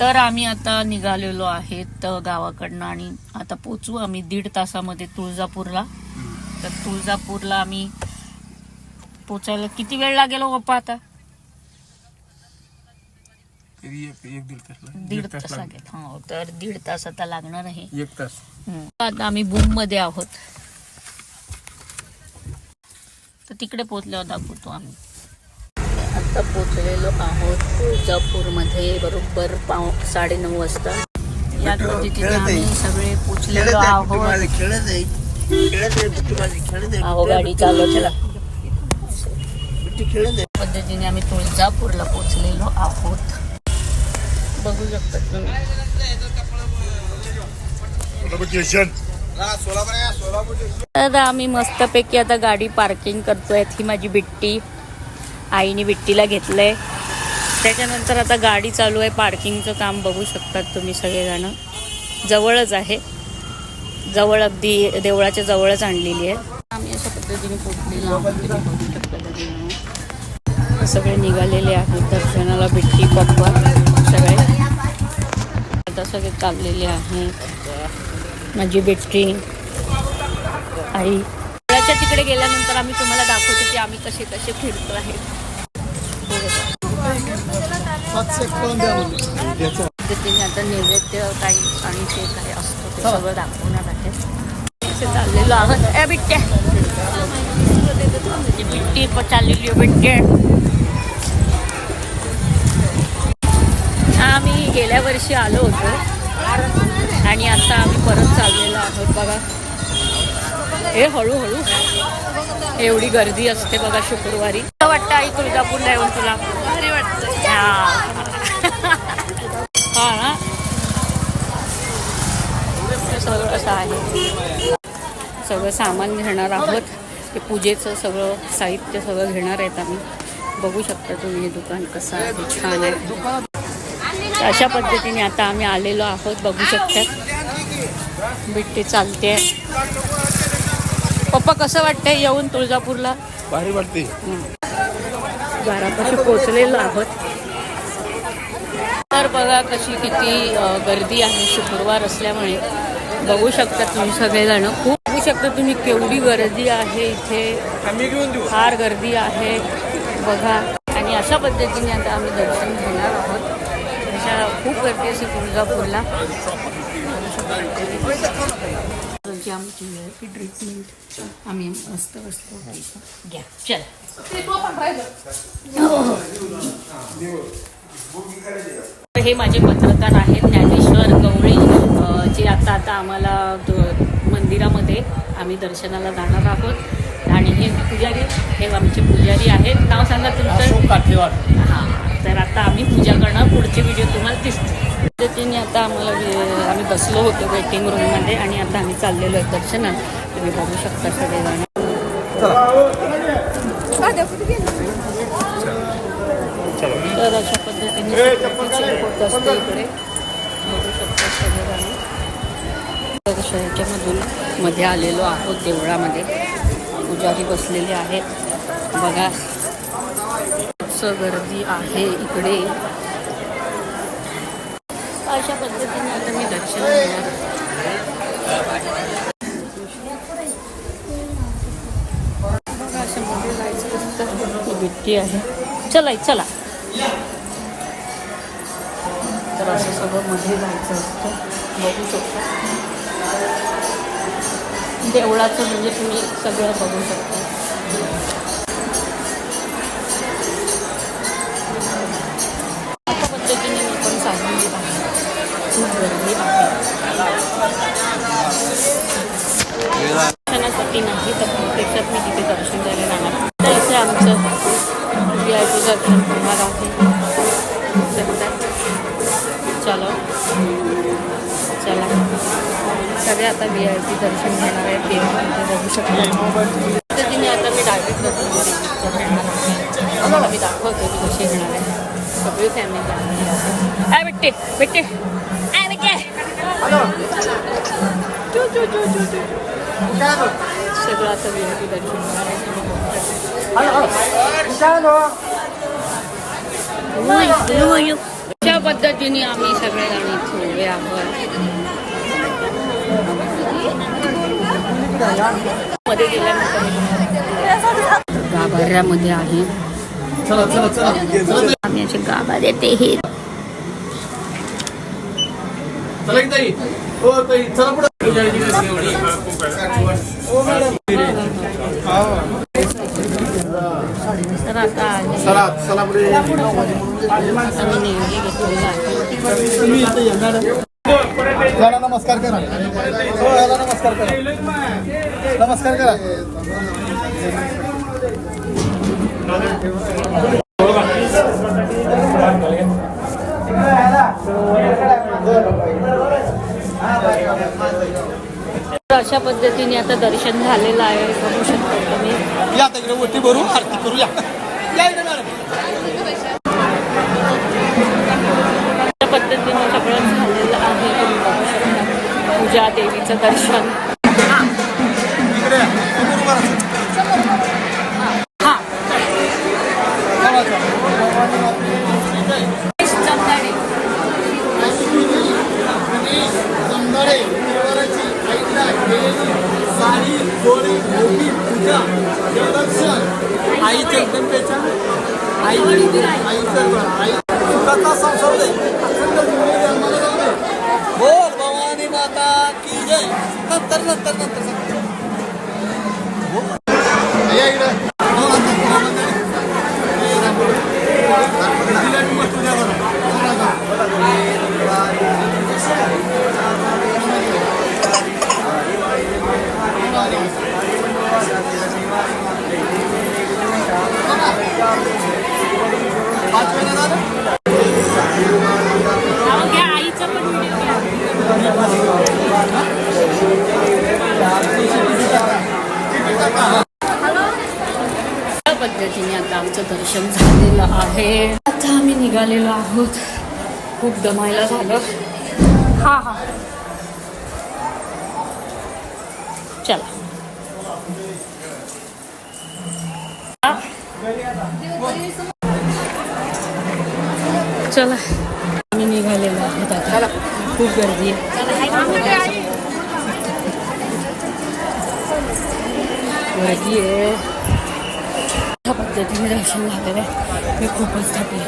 तर आम्ही आता निघालेलो आहेत गावाकडनं आणि आता पोचू आम्ही दीड तासामध्ये तुळजापूरला. तर तुळजापूरला आम्ही पोचायला किती वेळ लागेल हो पप्पा आता? एक एक दीड तास लागेल. हो तर दीड तास आता लागणार आहे. एक तास. आता आम्ही बूममध्ये आहोत. तर तिकडे पोचल्यावर दाखवतो आम्ही. आता पोचलेलो आहोत तुळजापूरमध्ये बरोबर पाव साडेनऊ वाजता. या पद्धतीने आम्ही सगळे पोचलेलो आहोत. खेळत आहे. गाडी चालवत. बुट्टी खेळत आहे. पद्धतीने आम्ही तुळजापूरला पोचलेलो आहोत. बघू शकता तुम्ही. तर आम्ही मस्तपैकी आता गाडी पार्किंग करतोय ही माझी बिट्टी. आईने बिट्टीला घेतलंय. त्याच्यानंतर आता गाडी चालू आहे पार्किंगचं काम बघू शकतात तुम्ही सगळेजण. जवळच आहे. जवळ अगदी देवळाच्या जवळच आणलेली आहे. आम्ही अशा पद्धतीने सगळे निघालेले आहेत दर्शनाला बिट्टी पप्पा सगळे. आता सगळे चाललेले आहेत. माझी बिट्टी आई. त्याच्या तिकडे गेल्यानंतर आम्ही तुम्हाला दाखवतो की आम्ही कसे कसे फिरतो आहे. पद्धतीने आता नैवेद्य काही आणि जे काही असतो ते सगळं दाखवणार आहे. चाललेलो आहोत. ए बिट्ट्या बिट्टी चाललेली बिट्टे. आम्ही गेल्या वर्षी आलो होतो आणि आता आम्ही परत चाललेलो आहोत. बघा. हे हळूहळू एवढी गर्दी असते बघा शुक्रवारी. वाटतं आई तुळजापूरला येऊन तुला? भारी वाटतं. हा. ना? हे सगळं असं आहे. सगळं सामान घेणार आहोत. ते पूजेचं सगळं साहित्य सगळं घेणार आहेत आम्ही. बघू शकता तुम्ही हे दुकान कसं आहे छान आहे. अशा पद्धतीने आता आम्ही आलेलो आहोत. बघू शकता. बिट्टी चालते पप्पा कसं वाटतंय येऊन तुळजापूरला? भारी वाटते घरापाशी पोचलेलो आहोत. तर बघा कशी किती गर्दी आहे. शुक्रवार असल्यामुळे बघू शकता तुम्ही सगळेजण. खूप बघू शकता तुम्ही केवढी गर्दी आहे इथे. फार गर्दी आहे. बघा. आणि अशा पद्धतीने आता आम्ही दर्शन घेणार आहोत. अशा खूप गर्दी असते तुळजापूरला. जी आमची आहे ती ट्रीटमेंट आम्ही मस्त बसलो. होतो इथं. घ्या. चल. तर हे माझे पत्रकार आहेत ज्ञानेश्वर गवळी जे आता आता आम्हाला द- मंदिरामध्ये आम्ही दर्शनाला जाणार आहोत. आणि हे पुजारी हे आमचे पुजारी आहेत. नाव सांगा तुमचं? हां. तर आता आम्ही पूजा करणार पुढचे व्हिडिओ तुम्हाला दिसतो. पद्धतीने आता आम्हाला आम्ही बसलो होतो वेटिंग रूममध्ये आणि आता आम्ही चाललेलो आहे दर्शना तुम्ही बघू शकता सगळेजण. तर अशा पद्धतीने होत असते इकडे. बघू शकता सगळेजण. शहराच्यामधून मध्ये आलेलो आहोत देवळामध्ये. पुजारी बसलेले आहेत. बघा गर्दी आहे इकडे. अशा पद्धतीने आता मी दर्शन बघा जायचं ही भित्ती आहे. चला चला. तर असं सगळं मध्ये जायचं असतं. बघू शकता. देवळाचं म्हणजे तुम्ही सगळं बघू शकता. व्ही आय पी दर्शन होणार आहे सध्या चलो चला सगळे आता व्ही आय पी दर्शन घेणार आहेत ते तिथे बघू शकतो पद्धतीने आता मी डायरेक्ट दर्शन घेणार आहे आम्हाला मी दाखवते की कशी घेणार आहे सगळी फॅमिली आहे काय भेटते भेटते काय भेटते सगळं आता व्ही आय पी दर्शन घेणार आहे तुम्ही बघू शकता. अशा पद्धतीने आम्ही सगळेजण इथे आहोत मध्ये गेल्यानंतर गाभाऱ्यामध्ये आहे आम्ही असे पुढे चला पुढे. आहे याला नमस्कार करा. हो नमस्कार करा. नमस्कार करा. अशा पद्धतीने आता दर्शन झालेलं आहे. बघू शकता तुम्ही. या आता इकडे ओटी भरू आरती करू या या इकडे मॅडम अशा पद्धतीने सगळं झालेलं आहे तुम्ही बघू शकता पूजा देवीचं दर्शन. हा साडी गोळी मोठी पूजा देवदर्शन आई जगदंबेच्या आई आईचं आई Ahí hay una. आहे. आता आम्ही निघालेलो आहोत. खूप दमायला झालं. हा हा. चला. चला. आम्ही निघालेलो आहोत आता. खूप गर्दी आहे. गर्दी आहे. अशा पद्धतीने दर्शन झालेलं आहे मी खूपच थकले